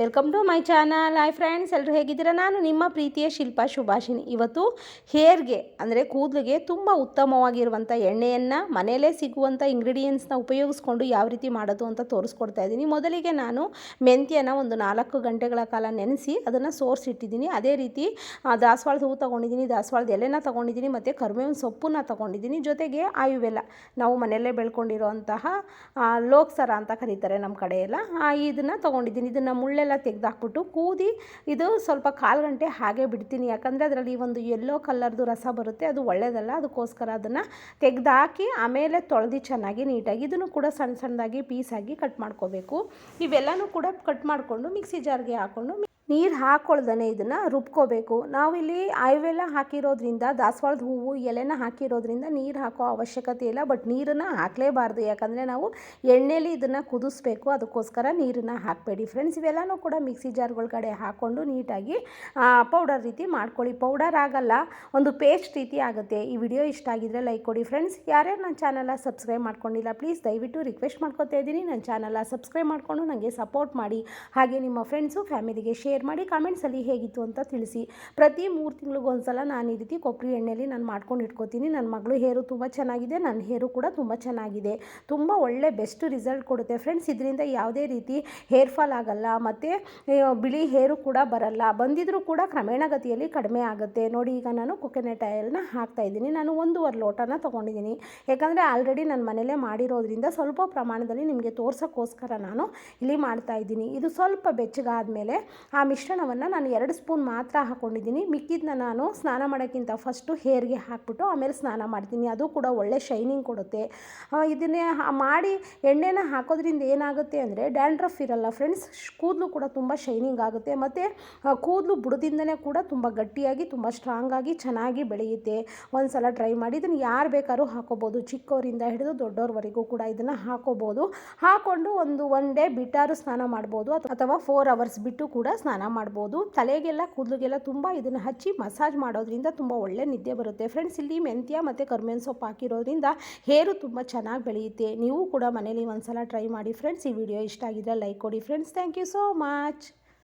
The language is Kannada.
Welcome to my channel hi friends ಎಲ್ಲರೂ ಹೇಗಿದ್ದೀರಾ? ನಾನು ನಿಮ್ಮ ಪ್ರೀತಿಯ ಶಿಲ್ಪಾ ಶುಭಾಷಿನಿ ಇವತ್ತು ಹೇರ್ಗೆ, ಅಂದರೆ ಕೂದಲಿಗೆ ತುಂಬ ಉತ್ತಮವಾಗಿರುವಂಥ ಎಣ್ಣೆಯನ್ನು, ಮನೆಯಲ್ಲೇ ಸಿಗುವಂಥ ಇಂಗ್ರೀಡಿಯೆಂಟ್ಸ್ನ ಉಪಯೋಗಿಸ್ಕೊಂಡು ಯಾವ ರೀತಿ ಮಾಡೋದು ಅಂತ ತೋರಿಸ್ಕೊಡ್ತಾ ಇದ್ದೀನಿ. ಮೊದಲಿಗೆ ನಾನು ಮೆಂತ್ಯನ ಒಂದು ನಾಲ್ಕು ಗಂಟೆಗಳ ಕಾಲ ನೆನೆಸಿ ಅದನ್ನು ಸೋರಿಸಿಟ್ಟಿದ್ದೀನಿ ಅದೇ ರೀತಿ ದಾಸವಾಳದ ಹೂ ತೊಗೊಂಡಿದ್ದೀನಿ, ದಾಸವಾಳದ ಎಲೆನ ತೊಗೊಂಡಿದ್ದೀನಿ, ಮತ್ತು ಕರಿಬೇವಿನ ಸೊಪ್ಪನ್ನ ತೊಗೊಂಡಿದ್ದೀನಿ. ಜೊತೆಗೆ ಆಯುವೆಲ್ಲ, ನಾವು ಮನೆಯಲ್ಲೇ ಬೆಳ್ಕೊಂಡಿರೋಂತಹ ಲೋಕ್ಸರ ಅಂತ ಕರೀತಾರೆ ನಮ್ಮ ಕಡೆಯೆಲ್ಲ ಇದನ್ನು ತೊಗೊಂಡಿದ್ದೀನಿ. ಇದನ್ನು ಮುಳ್ಳೆಲ್ಲ ತೆಗೆದಾಕ್ಬಿಟ್ಟು ಕೂದಿ ಇದು ಸ್ವಲ್ಪ ಕಾಲು ಗಂಟೆ ಹಾಗೆ ಬಿಡ್ತೀನಿ. ಯಾಕಂದರೆ ಅದರಲ್ಲಿ ಒಂದು ಯೆಲ್ಲೋ ಕಲರ್ದು ರಸ ಬರುತ್ತೆ, ಅದು ಒಳ್ಳೆಯದಲ್ಲ ಅದಕ್ಕೋಸ್ಕರ ಅದನ್ನು ತೆಗೆದಾಕಿ ಆಮೇಲೆ ತೊಳೆದು ಚೆನ್ನಾಗಿ ನೀಟಾಗಿ ಇದನ್ನು ಕೂಡ ಸಣ್ಣ ಸಣ್ಣದಾಗಿ ಪೀಸಾಗಿ ಕಟ್ ಮಾಡ್ಕೋಬೇಕು. ಇವೆಲ್ಲನೂ ಕೂಡ ಕಟ್ ಮಾಡಿಕೊಂಡು ಮಿಕ್ಸಿ ಜಾರ್ಗೆ ಹಾಕ್ಕೊಂಡು ನೀರು ಹಾಕ್ಕೊಳ್ದೇ ಇದನ್ನು ರುಬ್ಕೋಬೇಕು. ನಾವಿಲ್ಲಿ ಆಯುವೆಲ್ಲ ಹಾಕಿರೋದ್ರಿಂದ, ದಾಸವಾಳದ ಹೂವು, ಎಲೆನ ಹಾಕಿರೋದ್ರಿಂದ ನೀರು ಹಾಕೋ ಅವಶ್ಯಕತೆ ಇಲ್ಲ, ಬಟ್ ನೀರನ್ನು ಹಾಕಲೇಬಾರ್ದು. ಯಾಕಂದರೆ ನಾವು ಎಣ್ಣೆಲಿ ಇದನ್ನು ಕುದಿಸ್ಬೇಕು, ಅದಕ್ಕೋಸ್ಕರ ನೀರನ್ನು ಹಾಕಬೇಡಿ. ಫ್ರೆಂಡ್ಸ್, ಇವೆಲ್ಲನೂ ಕೂಡ ಮಿಕ್ಸಿ ಜಾರ್ಗಳ್ಗಡೆ ಹಾಕ್ಕೊಂಡು ನೀಟಾಗಿ ಪೌಡರ್ ರೀತಿ ಮಾಡ್ಕೊಳ್ಳಿ. ಪೌಡರ್ ಆಗಲ್ಲ, ಒಂದು ಪೇಸ್ಟ್ ರೀತಿ ಆಗುತ್ತೆ. ಈ ವಿಡಿಯೋ ಇಷ್ಟ ಆಗಿದ್ರೆ ಲೈಕ್ ಕೊಡಿ. ಫ್ರೆಂಡ್ಸ್, ಯಾರ್ಯಾರು ನನ್ನ ಚಾನಲ್ನ ಸಬ್ಸ್ಕ್ರೈಬ್ ಮಾಡ್ಕೊಂಡಿಲ್ಲ, ಪ್ಲೀಸ್ ದಯವಿಟ್ಟು ರಿಕ್ವೆಸ್ಟ್ ಮಾಡ್ಕೊತಾ ಇದ್ದೀನಿ. ನನ್ನ ಚಾನಲ್ನ ಸಬ್ಸ್ಕ್ರೈಬ್ ಮಾಡಿಕೊಂಡು ನನಗೆ ಸಪೋರ್ಟ್ ಮಾಡಿ. ಹಾಗೆ ನಿಮ್ಮ ಫ್ರೆಂಡ್ಸು, ಫ್ಯಾಮಿಲಿಗೆ ಶೇರ್ ಮಾಡಿ ಕಾಮೆಂಟ್ಸಲ್ಲಿ ಹೇಗಿತ್ತು ಅಂತ ತಿಳಿಸಿ. ಪ್ರತಿ ಮೂರು ತಿಂಗಳಿಗೊಂದು ಒಂದ್ಸಲ ನಾನು ಈ ರೀತಿ ಕೊಬ್ಬರಿ ಎಣ್ಣೆಲಿ ನಾನು ಮಾಡ್ಕೊಂಡು ಇಟ್ಕೋತೀನಿ. ನನ್ನ ಮಗಳು ಹೇರು ತುಂಬ ಚೆನ್ನಾಗಿದೆ ನನ್ನ ಹೇರು ಕೂಡ ತುಂಬ ಚೆನ್ನಾಗಿದೆ. ತುಂಬ ಒಳ್ಳೆ ಬೆಸ್ಟ್ ರಿಸಲ್ಟ್ ಕೊಡುತ್ತೆ. ಫ್ರೆಂಡ್ಸ್ ಇದರಿಂದ ಯಾವುದೇ ರೀತಿ ಹೇರ್ ಫಾಲ್ ಆಗಲ್ಲ, ಮತ್ತು ಬಿಳಿ ಹೇರು ಕೂಡ ಬರಲ್ಲ. ಬಂದಿದ್ರೂ ಕೂಡ ಕ್ರಮೇಣಗತಿಯಲ್ಲಿ ಕಡಿಮೆ ಆಗುತ್ತೆ. ನೋಡಿ, ಈಗ ನಾನು ಕೊಕೊನೆಟ್ ಆಯಲ್ನ ಹಾಕ್ತಾ ಇದ್ದೀನಿ. ನಾನು ಒಂದೂವರೆ ಲೋಟನ ತೊಗೊಂಡಿದ್ದೀನಿ. ಯಾಕಂದರೆ ಆಲ್ರೆಡಿ ನನ್ನ ಮನೇಲೇ ಮಾಡಿರೋದ್ರಿಂದ ಸ್ವಲ್ಪ ಪ್ರಮಾಣದಲ್ಲಿ ನಿಮಗೆ ತೋರ್ಸೋಕ್ಕೋಸ್ಕರ ನಾನು ಇಲ್ಲಿ ಮಾಡ್ತಾ ಇದ್ದೀನಿ. ಇದು ಸ್ವಲ್ಪ ಬೆಚ್ಚಗಾದ ಮೇಲೆ ಆ ಮಿಶ್ರಣವನ್ನು ನಾನು ಎರಡು ಸ್ಪೂನ್ ಮಾತ್ರ ಹಾಕ್ಕೊಂಡಿದ್ದೀನಿ ಮಿಕ್ಕಿದ್ನ ನಾನು ಸ್ನಾನ ಮಾಡೋಕ್ಕಿಂತ ಫಸ್ಟು ಹೇರ್ಗೆ ಹಾಕ್ಬಿಟ್ಟು ಆಮೇಲೆ ಸ್ನಾನ ಮಾಡ್ತೀನಿ. ಅದು ಕೂಡ ಒಳ್ಳೆ ಶೈನಿಂಗ್ ಕೊಡುತ್ತೆ. ಇದನ್ನೇ ಮಾಡಿ ಎಣ್ಣೆನ ಹಾಕೋದ್ರಿಂದ ಏನಾಗುತ್ತೆ ಅಂದರೆ ಡ್ಯಾಂಡ್ರಫ್ ಇರಲ್ಲ ಫ್ರೆಂಡ್ಸ್ ಕೂದಲು ಕೂಡ ತುಂಬ ಶೈನಿಂಗ್ ಆಗುತ್ತೆ. ಮತ್ತು ಕೂದಲು ಬುಡದಿಂದನೇ ಕೂಡ ತುಂಬ ಗಟ್ಟಿಯಾಗಿ, ತುಂಬ ಸ್ಟ್ರಾಂಗಾಗಿ ಚೆನ್ನಾಗಿ ಬೆಳೆಯುತ್ತೆ. ಒಂದು ಸಲ ಟ್ರೈ ಮಾಡಿ, ಇದನ್ನು ಯಾರು ಬೇಕಾದ್ರೂ ಹಾಕೋಬೋದು. ಚಿಕ್ಕವರಿಂದ ಹಿಡಿದು ದೊಡ್ಡವ್ರವರೆಗೂ ಕೂಡ ಇದನ್ನು ಹಾಕೋಬೋದು. ಹಾಕ್ಕೊಂಡು ಒಂದು ಒನ್ ಡೇ ಬಿಟ್ಟಾರು ಸ್ನಾನ ಮಾಡ್ಬೋದು. ಅಥ- ಅಥವಾ ಫೋರ್ ಅವರ್ಸ್ ಬಿಟ್ಟು ಕೂಡ ಸ್ನಾನ ಮಾಡ್ಬೋದು. ತಲೆಗೆಲ್ಲ, ಕೂದಲಿಗೆಲ್ಲ ತುಂಬ ಇದನ್ನು ಹಚ್ಚಿ ಮಸಾಜ್ ಮಾಡೋದ್ರಿಂದ ತುಂಬ ಒಳ್ಳೆ ನಿದ್ದೆ ಬರುತ್ತೆ. ಫ್ರೆಂಡ್ಸ್ ಇಲ್ಲಿ ಮೆಂತ್ಯ ಮತ್ತು ಕರ್ಬೇವಿನ ಸೊಪ್ಪು ಹಾಕಿರೋದ್ರಿಂದ ಹೇರು ತುಂಬ ಚೆನ್ನಾಗಿ ಬೆಳೆಯುತ್ತೆ. ನೀವು ಕೂಡ ಮನೇಲಿ ಒಂದ್ಸಲ ಟ್ರೈ ಮಾಡಿ. ಫ್ರೆಂಡ್ಸ್ ಈ ವಿಡಿಯೋ ಇಷ್ಟ ಆಗಿದ್ರೆ ಲೈಕ್ ಕೊಡಿ. Friends thank you so much